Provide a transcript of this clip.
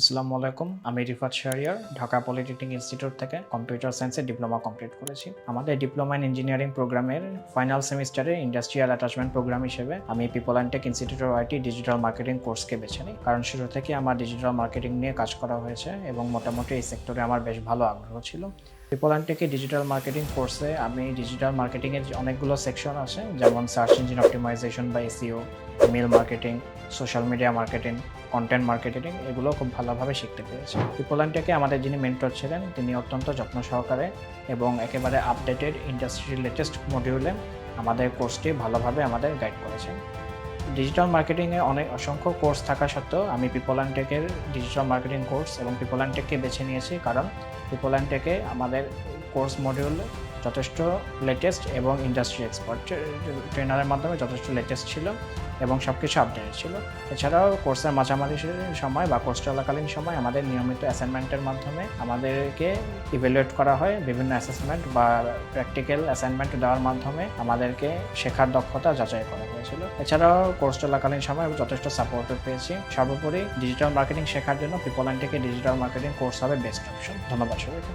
আসসালামু আলাইকুম, আমি রিফাত শাহরিয়ার, ঢাকা পলিটেকনিক ইনস্টিটিউট থেকে কম্পিউটার সায়েন্সে ডিপ্লোমা কমপ্লিট করেছি। আমাদের ডিপ্লোমা ইন ইঞ্জিনিয়ারিং প্রোগ্রামের ফাইনাল সেমিস্টারে ইন্ডাস্ট্রিয়াল অ্যাটাচমেন্ট প্রোগ্রাম হিসেবে আমি people and tech institute of IT digital marketing কোর্সকে বেছে নিই। কারণ শুরু থেকে আমার ডিজিটাল মার্কেটিং নিয়ে কাজ করা হয়েছে এবং মোটামুটি এই সেক্টরে আমার বেশ ভালো আগ্রহ ছিল। অ্যান্ড টেকে ডিজিটাল মার্কেটিং কোর্সে আমি ডিজিটাল মার্কেটিংয়ের অনেকগুলো সেকশন আছে, যেমন সার্চ ইঞ্জিন অপটিমাইজেশন বা SEO mail marketing social media marketing content marketing এগুলো খুব ভালোভাবে শিখতে পেরেছি। অ্যান্ড টেকে আমাদের যিনি মেন্টর ছিলেন, তিনি অত্যন্ত যত্ন সহকারে এবং একেবারে আপডেটেড ইন্ডাস্ট্রির লেটেস্ট মডিউলে আমাদের কোর্সটি ভালোভাবে আমাদের গাইড করেছেন। ডিজিটাল মার্কেটিংয়ে অনেক অসংখ্য কোর্স থাকা সত্ত্বেও আমি পিপল অ্যান্ড টেকের ডিজিটাল মার্কেটিং কোর্স এবং পিপল অ্যান্ড টেককে বেছে নিয়েছি। কারণ পিপল অ্যান্ড টেকে আমাদের কোর্স মডিউল যথেষ্ট লেটেস্ট এবং ইন্ডাস্ট্রি এক্সপার্ট ট্রেনারের মাধ্যমে যথেষ্ট লেটেস্ট ছিল এবং সব কিছু আপডেট ছিল। এছাড়াও কোর্সের মাঝামাঝি সময় বা কোর্স চলাকালীন সময় আমাদের নিয়মিত অ্যাসাইনমেন্টের মাধ্যমে আমাদেরকে ইভ্যালুয়েট করা হয় বিভিন্ন অ্যাসেসমেন্ট বা প্র্যাকটিক্যাল অ্যাসাইনমেন্ট দেওয়ার মাধ্যমে আমাদেরকে শেখার দক্ষতা যাচাই করা হয়েছিল। এছাড়াও কোর্স চলাকালীন সময় যথেষ্ট সাপোর্টও পেয়েছি। সর্বোপরি ডিজিটাল মার্কেটিং শেখার জন্য পিপল অ্যান্ড টেকে ডিজিটাল মার্কেটিং কোর্স হবে বেস্ট অপশন ধন্যবাদ সবাইকে।